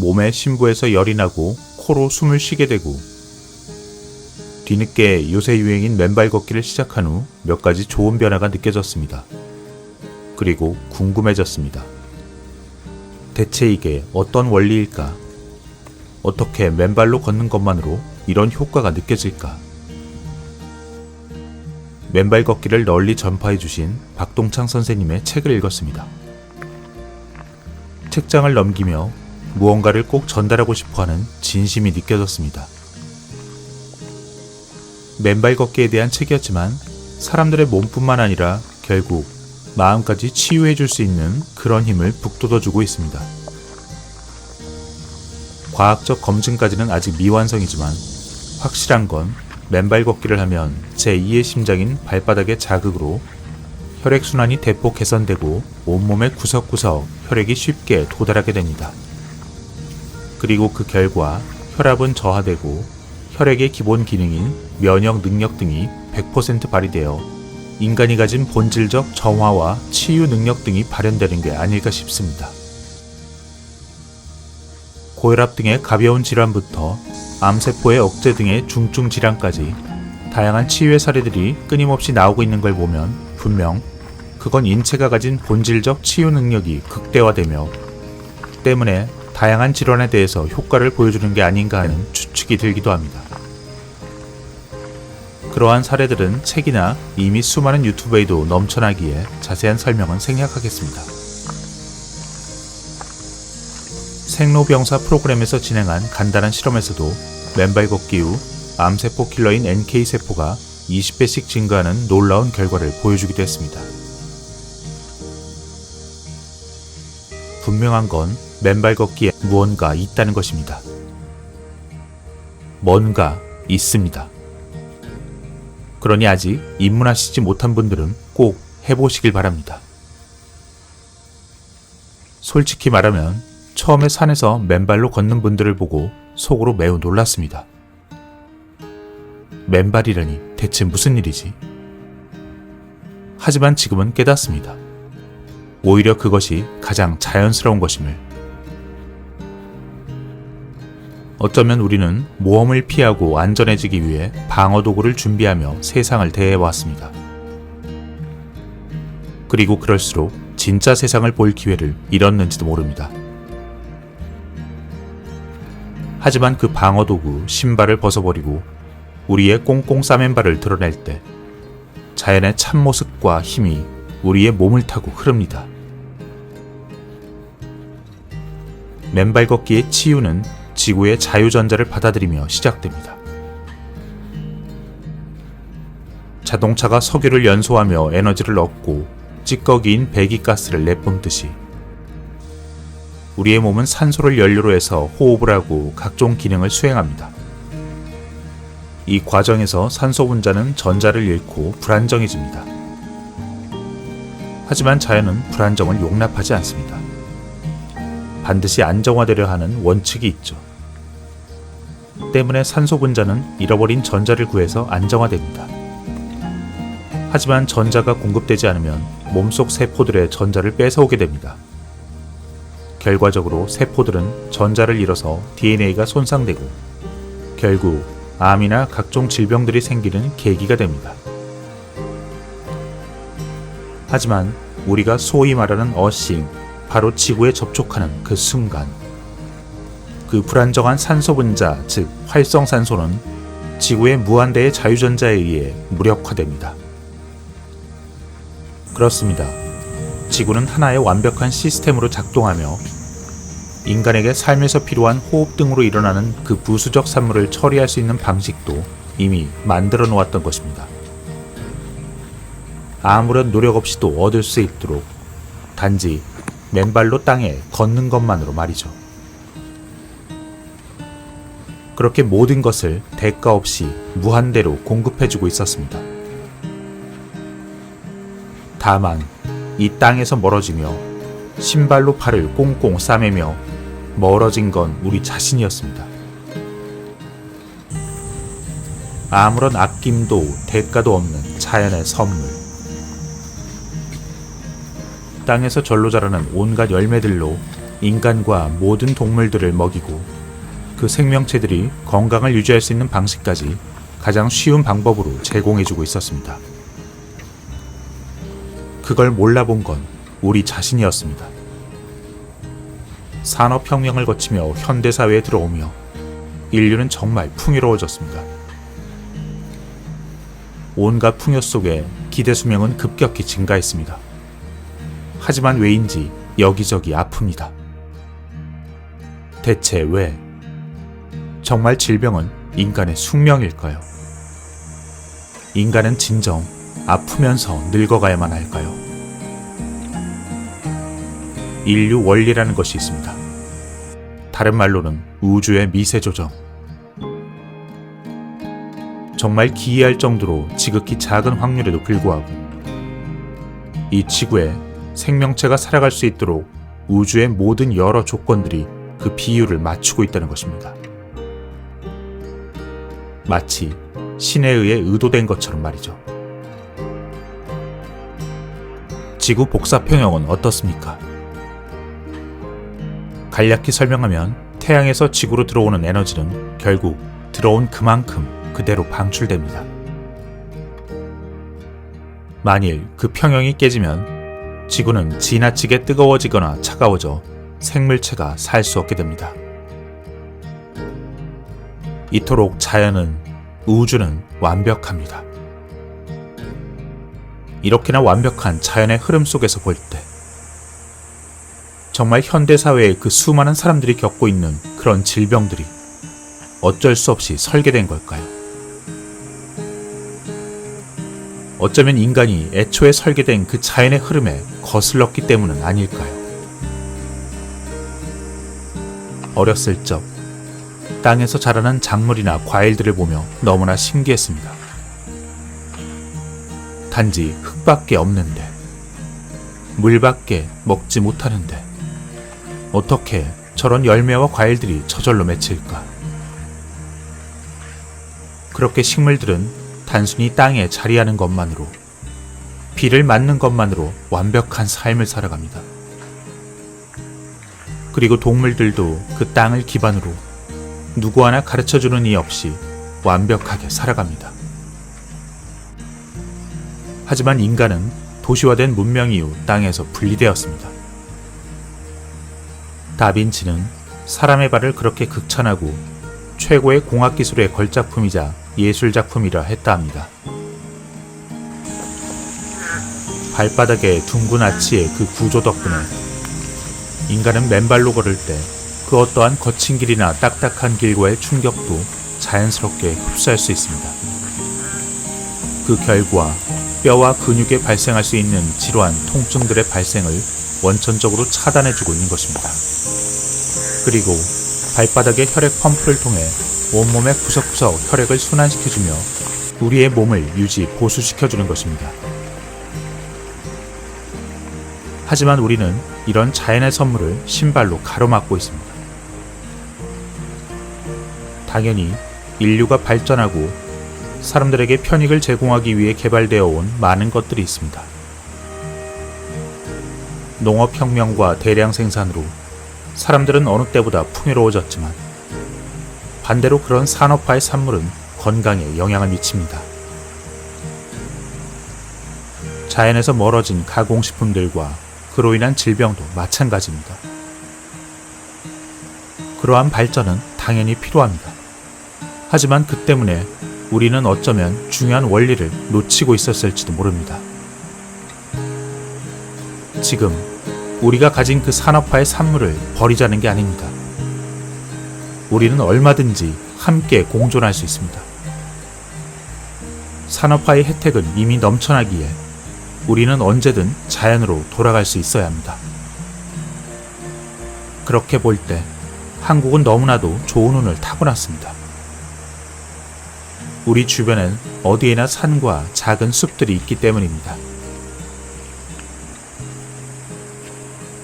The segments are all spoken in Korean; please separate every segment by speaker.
Speaker 1: 몸에 심부에서 열이 나고 코로 숨을 쉬게 되고 뒤늦게 요새 유행인 맨발 걷기를 시작한 후 몇 가지 좋은 변화가 느껴졌습니다. 그리고 궁금해졌습니다. 대체 이게 어떤 원리일까? 어떻게 맨발로 걷는 것만으로 이런 효과가 느껴질까? 맨발 걷기를 널리 전파해 주신 박동창 선생님의 책을 읽었습니다. 책장을 넘기며 무언가를 꼭 전달하고 싶어 하는 진심이 느껴졌습니다. 맨발 걷기에 대한 책이었지만 사람들의 몸뿐만 아니라 결국 마음까지 치유해 줄 수 있는 그런 힘을 북돋워 주고 있습니다. 과학적 검증까지는 아직 미완성이지만 확실한 건 맨발 걷기를 하면 제2의 심장인 발바닥의 자극으로 혈액순환이 대폭 개선되고 온몸의 구석구석 혈액이 쉽게 도달하게 됩니다. 그리고 그 결과 혈압은 저하되고 혈액의 기본 기능인 면역 능력 등이 100% 발휘되어 인간이 가진 본질적 정화와 치유 능력 등이 발현되는 게 아닐까 싶습니다. 고혈압 등의 가벼운 질환부터 암세포의 억제 등의 중증 질환까지 다양한 치유의 사례들이 끊임없이 나오고 있는 걸 보면 분명 그건 인체가 가진 본질적 치유 능력이 극대화되며 때문에 다양한 질환에 대해서 효과를 보여주는 게 아닌가 하는 추측이 들기도 합니다. 그러한 사례들은 책이나 이미 수많은 유튜브에도 넘쳐나기에 자세한 설명은 생략하겠습니다. 생로병사 프로그램에서 진행한 간단한 실험에서도 맨발 걷기 후 암세포 킬러인 NK세포가 20배씩 증가하는 놀라운 결과를 보여주기도 했습니다. 분명한 건 맨발 걷기에 무언가 있다는 것입니다. 뭔가 있습니다. 그러니 아직 입문하시지 못한 분들은 꼭 해보시길 바랍니다. 솔직히 말하면 처음에 산에서 맨발로 걷는 분들을 보고 속으로 매우 놀랐습니다. 맨발이라니 대체 무슨 일이지? 하지만 지금은 깨닫습니다. 오히려 그것이 가장 자연스러운 것임을. 어쩌면 우리는 모험을 피하고 안전해지기 위해 방어 도구를 준비하며 세상을 대해왔습니다. 그리고 그럴수록 진짜 세상을 볼 기회를 잃었는지도 모릅니다. 하지만 그 방어 도구 신발을 벗어버리고 우리의 꽁꽁 싸맨 발을 드러낼 때 자연의 참모습과 힘이 우리의 몸을 타고 흐릅니다. 맨발 걷기의 치유는 지구의 자유전자를 받아들이며 시작됩니다. 자동차가 석유를 연소하며 에너지를 얻고 찌꺼기인 배기가스를 내뿜듯이 우리의 몸은 산소를 연료로 해서 호흡을 하고 각종 기능을 수행합니다. 이 과정에서 산소 분자는 전자를 잃고 불안정해집니다. 하지만 자연은 불안정을 용납하지 않습니다. 반드시 안정화되려 하는 원칙이 있죠. 때문에 산소 분자는 잃어버린 전자를 구해서 안정화됩니다. 하지만 전자가 공급되지 않으면 몸속 세포들의 전자를 뺏어오게 됩니다. 결과적으로 세포들은 전자를 잃어서 DNA가 손상되고 결국 암이나 각종 질병들이 생기는 계기가 됩니다. 하지만 우리가 소위 말하는 어싱, 바로 지구에 접촉하는 그 순간, 그 불안정한 산소 분자, 즉 활성산소는 지구의 무한대의 자유전자에 의해 무력화됩니다. 그렇습니다. 지구는 하나의 완벽한 시스템으로 작동하며 인간에게 삶에서 필요한 호흡 등으로 일어나는 그 부수적 산물을 처리할 수 있는 방식도 이미 만들어 놓았던 것입니다. 아무런 노력 없이도 얻을 수 있도록 단지 맨발로 땅에 걷는 것만으로 말이죠. 그렇게 모든 것을 대가 없이 무한대로 공급해주고 있었습니다. 다만 이 땅에서 멀어지며 신발로 발을 꽁꽁 싸매며 멀어진 건 우리 자신이었습니다. 아무런 아낌도 대가도 없는 자연의 선물. 땅에서 절로 자라는 온갖 열매들로 인간과 모든 동물들을 먹이고 그 생명체들이 건강을 유지할 수 있는 방식까지 가장 쉬운 방법으로 제공해주고 있었습니다. 그걸 몰라본 건 우리 자신이었습니다. 산업혁명을 거치며 현대사회에 들어오며 인류는 정말 풍요로워졌습니다. 온갖 풍요 속에 기대 수명은 급격히 증가했습니다. 하지만 왜인지 여기저기 아픕니다. 대체 왜? 정말 질병은 인간의 숙명일까요? 인간은 진정 아프면서 늙어가야만 할까요? 인류 원리라는 것이 있습니다. 다른 말로는 우주의 미세 조정. 정말 기이할 정도로 지극히 작은 확률에도 불구하고 이 지구에 생명체가 살아갈 수 있도록 우주의 모든 여러 조건들이 그 비율을 맞추고 있다는 것입니다. 마치 신에 의해 의도된 것처럼 말이죠. 지구 복사 평형은 어떻습니까? 간략히 설명하면 태양에서 지구로 들어오는 에너지는 결국 들어온 그만큼 그대로 방출됩니다. 만일 그 평형이 깨지면 지구는 지나치게 뜨거워지거나 차가워져 생물체가 살 수 없게 됩니다. 이토록 자연은 우주는 완벽합니다. 이렇게나 완벽한 자연의 흐름 속에서 볼 때, 정말 현대사회의 그 수많은 사람들이 겪고 있는 그런 질병들이 어쩔 수 없이 설계된 걸까요? 어쩌면 인간이 애초에 설계된 그 자연의 흐름에 거슬렀기 때문은 아닐까요? 어렸을 적 땅에서 자라는 작물이나 과일들을 보며 너무나 신기했습니다. 단지 흙밖에 없는데, 물밖에 먹지 못하는데, 어떻게 저런 열매와 과일들이 저절로 맺힐까? 그렇게 식물들은 단순히 땅에 자리하는 것만으로, 비를 맞는 것만으로 완벽한 삶을 살아갑니다. 그리고 동물들도 그 땅을 기반으로 누구 하나 가르쳐 주는 이 없이 완벽하게 살아갑니다. 하지만 인간은 도시화된 문명 이후 땅에서 분리되었습니다. 다빈치는 사람의 발을 그렇게 극찬하고 최고의 공학 기술의 걸작품이자 예술 작품이라 했다 합니다. 발바닥의 둥근 아치의 그 구조 덕분에 인간은 맨발로 걸을 때 그 어떠한 거친 길이나 딱딱한 길과의 충격도 자연스럽게 흡수할 수 있습니다. 그 결과 뼈와 근육에 발생할 수 있는 지루한 통증들의 발생을 원천적으로 차단해주고 있는 것입니다. 그리고 발바닥의 혈액 펌프를 통해 온몸의 구석구석 혈액을 순환시켜주며 우리의 몸을 유지 보수시켜주는 것입니다. 하지만 우리는 이런 자연의 선물을 신발로 가로막고 있습니다. 당연히 인류가 발전하고 사람들에게 편익을 제공하기 위해 개발되어 온 많은 것들이 있습니다. 농업혁명과 대량 생산으로 사람들은 어느 때보다 풍요로워졌지만 반대로 그런 산업화의 산물은 건강에 영향을 미칩니다. 자연에서 멀어진 가공식품들과 그로 인한 질병도 마찬가지입니다. 그러한 발전은 당연히 필요합니다. 하지만 그 때문에 우리는 어쩌면 중요한 원리를 놓치고 있었을지도 모릅니다. 지금 우리가 가진 그 산업화의 산물을 버리자는 게 아닙니다. 우리는 얼마든지 함께 공존할 수 있습니다. 산업화의 혜택은 이미 넘쳐나기에 우리는 언제든 자연으로 돌아갈 수 있어야 합니다. 그렇게 볼 때 한국은 너무나도 좋은 운을 타고났습니다. 우리 주변엔 어디에나 산과 작은 숲들이 있기 때문입니다.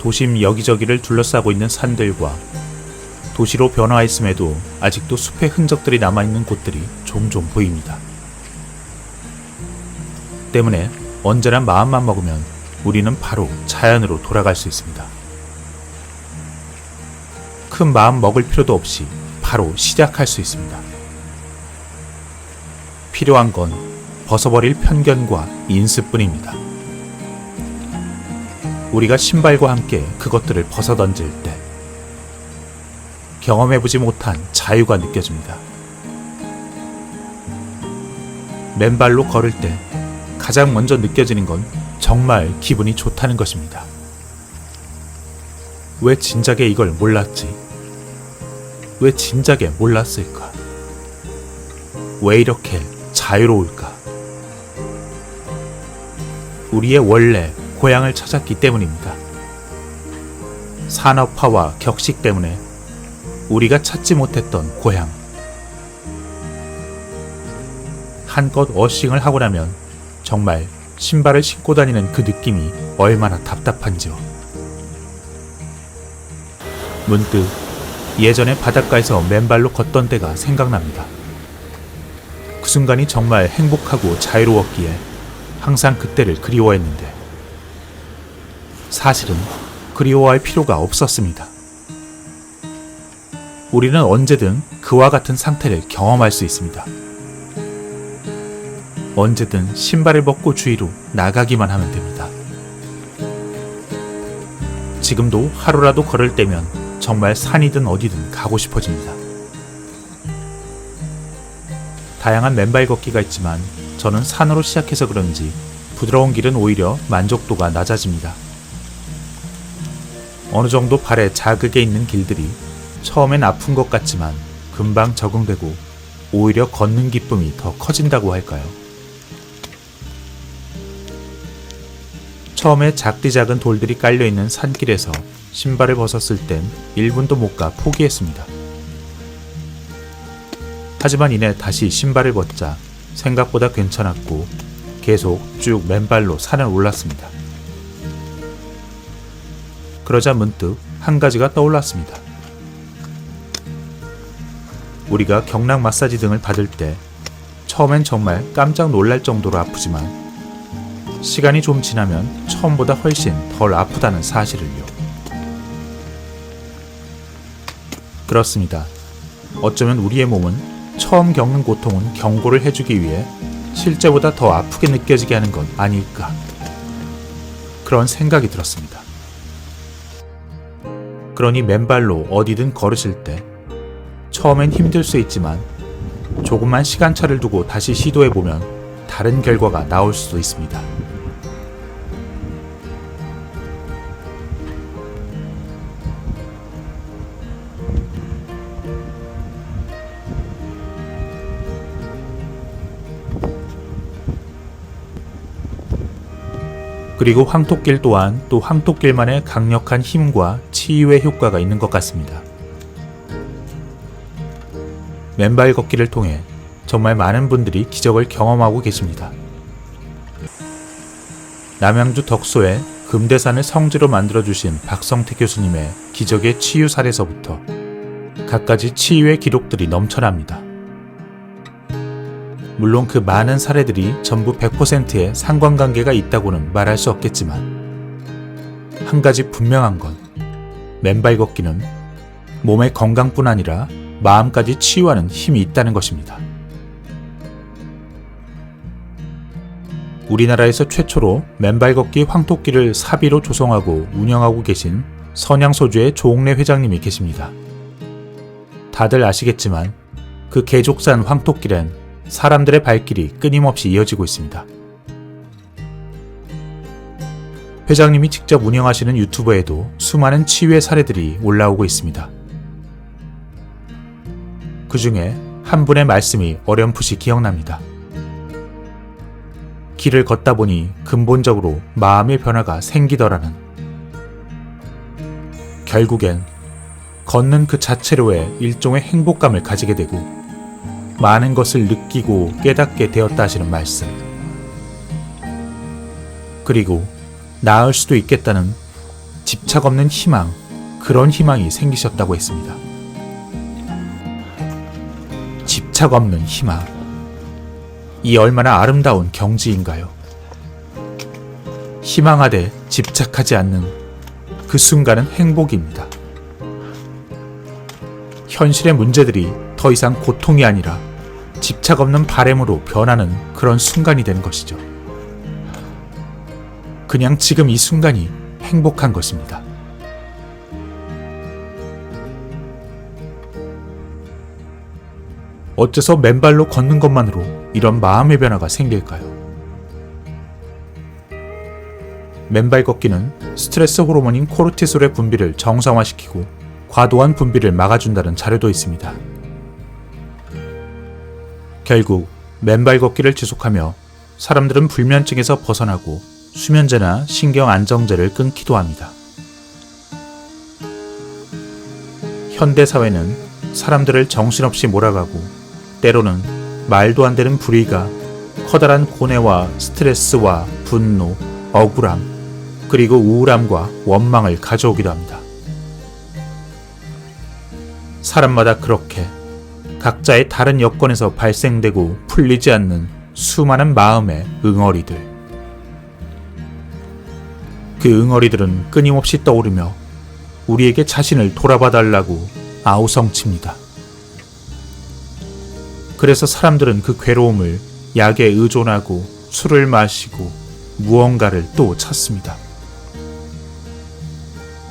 Speaker 1: 도심 여기저기를 둘러싸고 있는 산들과 도시로 변화했음에도 아직도 숲의 흔적들이 남아있는 곳들이 종종 보입니다. 때문에 언제나 마음만 먹으면 우리는 바로 자연으로 돌아갈 수 있습니다. 큰 마음 먹을 필요도 없이 바로 시작할 수 있습니다. 필요한 건 벗어버릴 편견과 인습뿐입니다. 우리가 신발과 함께 그것들을 벗어던질 때 경험해보지 못한 자유가 느껴집니다. 맨발로 걸을 때 가장 먼저 느껴지는 건 정말 기분이 좋다는 것입니다. 왜 진작에 이걸 몰랐지? 왜 진작에 몰랐을까? 왜 이렇게 자유로울까? 우리의 원래 고향을 찾았기 때문입니다. 산업화와 격식 때문에 우리가 찾지 못했던 고향. 한껏 워싱을 하고 나면 정말 신발을 신고 다니는 그 느낌이 얼마나 답답한지요. 문득 예전에 바닷가에서 맨발로 걷던 때가 생각납니다. 그 순간이 정말 행복하고 자유로웠기에 항상 그때를 그리워했는데 사실은 그리워할 필요가 없었습니다. 우리는 언제든 그와 같은 상태를 경험할 수 있습니다. 언제든 신발을 벗고 주위로 나가기만 하면 됩니다. 지금도 하루라도 걸을 때면 정말 산이든 어디든 가고 싶어집니다. 다양한 맨발 걷기가 있지만 저는 산으로 시작해서 그런지 부드러운 길은 오히려 만족도가 낮아집니다. 어느 정도 발에 자극에 있는 길들이 처음엔 아픈 것 같지만 금방 적응되고 오히려 걷는 기쁨이 더 커진다고 할까요? 처음에 작디 작은 돌들이 깔려있는 산길에서 신발을 벗었을 땐 1분도 못 가 포기했습니다. 하지만 이내 다시 신발을 벗자 생각보다 괜찮았고 계속 쭉 맨발로 산을 올랐습니다. 그러자 문득 한 가지가 떠올랐습니다. 우리가 경락 마사지 등을 받을 때 처음엔 정말 깜짝 놀랄 정도로 아프지만 시간이 좀 지나면 처음보다 훨씬 덜 아프다는 사실을요. 그렇습니다. 어쩌면 우리의 몸은 처음 겪는 고통은 경고를 해주기 위해 실제보다 더 아프게 느껴지게 하는 건 아닐까. 그런 생각이 들었습니다. 그러니 맨발로 어디든 걸으실 때 처음엔 힘들 수 있지만 조금만 시간차를 두고 다시 시도해보면 다른 결과가 나올 수도 있습니다. 그리고 황토길 또한 또 황토길만의 강력한 힘과 치유의 효과가 있는 것 같습니다. 맨발 걷기를 통해 정말 많은 분들이 기적을 경험하고 계십니다. 남양주 덕소에 금대산을 성지로 만들어주신 박성태 교수님의 기적의 치유 사례서부터 갖가지 치유의 기록들이 넘쳐납니다. 물론 그 많은 사례들이 전부 100%의 상관관계가 있다고는 말할 수 없겠지만 한 가지 분명한 건 맨발 걷기는 몸의 건강뿐 아니라 마음까지 치유하는 힘이 있다는 것입니다. 우리나라에서 최초로 맨발 걷기 황토끼를 사비로 조성하고 운영하고 계신 선양소주의 조옥래 회장님이 계십니다. 다들 아시겠지만 그 개족산 황토길엔 사람들의 발길이 끊임없이 이어지고 있습니다. 회장님이 직접 운영하시는 유튜브에도 수많은 치유의 사례들이 올라오고 있습니다. 그 중에 한 분의 말씀이 어렴풋이 기억납니다. 길을 걷다 보니 근본적으로 마음의 변화가 생기더라는. 결국엔 걷는 그 자체로의 일종의 행복감을 가지게 되고 많은 것을 느끼고 깨닫게 되었다 하시는 말씀. 그리고 나을 수도 있겠다는 집착 없는 희망, 그런 희망이 생기셨다고 했습니다. 집착 없는 희망. 이 얼마나 아름다운 경지인가요? 희망하되 집착하지 않는 그 순간은 행복입니다. 현실의 문제들이 더 이상 고통이 아니라 집착 없는 바램으로 변하는 그런 순간이 되는 것이죠. 그냥 지금 이 순간이 행복한 것입니다. 어째서 맨발로 걷는 것만으로 이런 마음의 변화가 생길까요? 맨발 걷기는 스트레스 호르몬인 코르티솔의 분비를 정상화시키고 과도한 분비를 막아준다는 자료도 있습니다. 결국 맨발 걷기를 지속하며 사람들은 불면증에서 벗어나고 수면제나 신경 안정제를 끊기도 합니다. 현대 사회는 사람들을 정신없이 몰아가고 때로는 말도 안 되는 불의가 커다란 고뇌와 스트레스와 분노, 억울함, 그리고 우울함과 원망을 가져오기도 합니다. 사람마다 그렇게 각자의 다른 여건에서 발생되고 풀리지 않는 수많은 마음의 응어리들. 그 응어리들은 끊임없이 떠오르며 우리에게 자신을 돌아봐 달라고 아우성칩니다. 그래서 사람들은 그 괴로움을 약에 의존하고 술을 마시고 무언가를 또 찾습니다.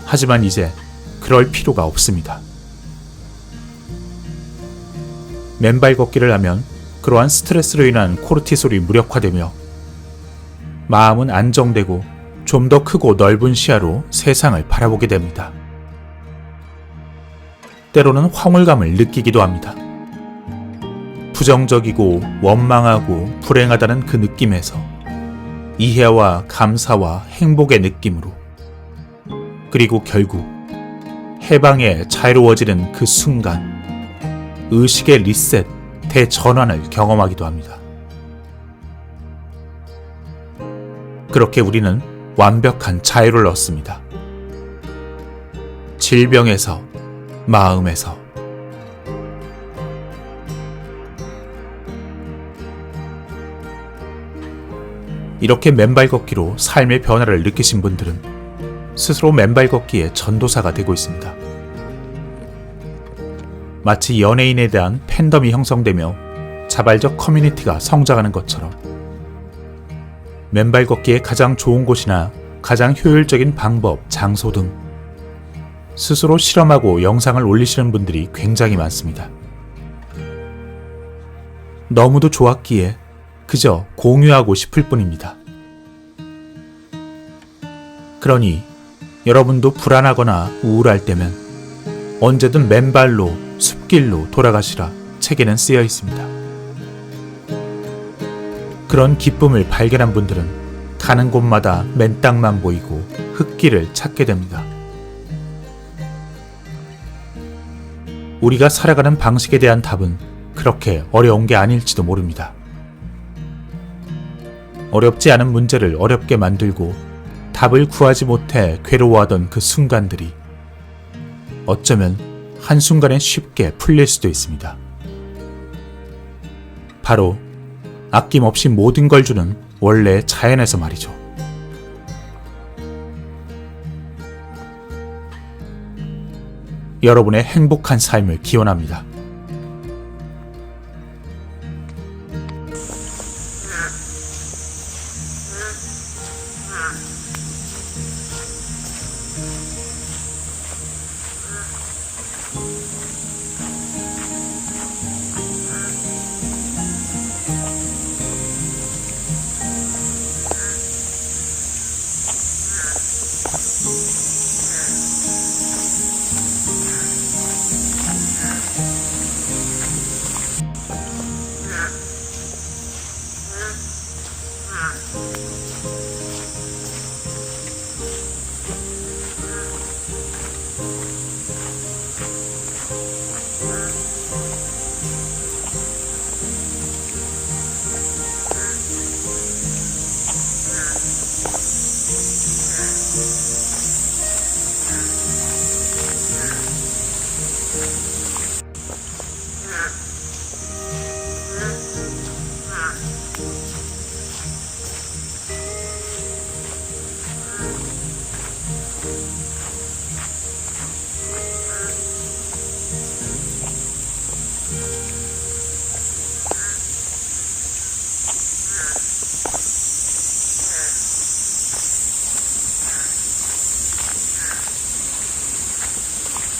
Speaker 1: 하지만 이제 그럴 필요가 없습니다. 맨발 걷기를 하면 그러한 스트레스로 인한 코르티솔이 무력화되며 마음은 안정되고 좀 더 크고 넓은 시야로 세상을 바라보게 됩니다. 때로는 황홀감을 느끼기도 합니다. 부정적이고 원망하고 불행하다는 그 느낌에서 이해와 감사와 행복의 느낌으로 그리고 결국 해방에 자유로워지는 그 순간 의식의 리셋, 대전환을 경험하기도 합니다. 그렇게 우리는 완벽한 자유를 얻습니다. 질병에서, 마음에서, 이렇게 맨발 걷기로 삶의 변화를 느끼신 분들은 스스로 맨발 걷기의 전도사가 되고 있습니다. 마치 연예인에 대한 팬덤이 형성되며 자발적 커뮤니티가 성장하는 것처럼 맨발 걷기의 가장 좋은 곳이나 가장 효율적인 방법, 장소 등 스스로 실험하고 영상을 올리시는 분들이 굉장히 많습니다. 너무도 좋았기에 그저 공유하고 싶을 뿐입니다. 그러니 여러분도 불안하거나 우울할 때면 언제든 맨발로 숲길로 돌아가시라 책에는 쓰여 있습니다. 그런 기쁨을 발견한 분들은 가는 곳마다 맨 땅만 보이고 흙길을 찾게 됩니다. 우리가 살아가는 방식에 대한 답은 그렇게 어려운 게 아닐지도 모릅니다. 어렵지 않은 문제를 어렵게 만들고 답을 구하지 못해 괴로워하던 그 순간들이 어쩌면 한순간에 쉽게 풀릴 수도 있습니다. 바로 아낌없이 모든 걸 주는 원래 자연에서 말이죠. 여러분의 행복한 삶을 기원합니다.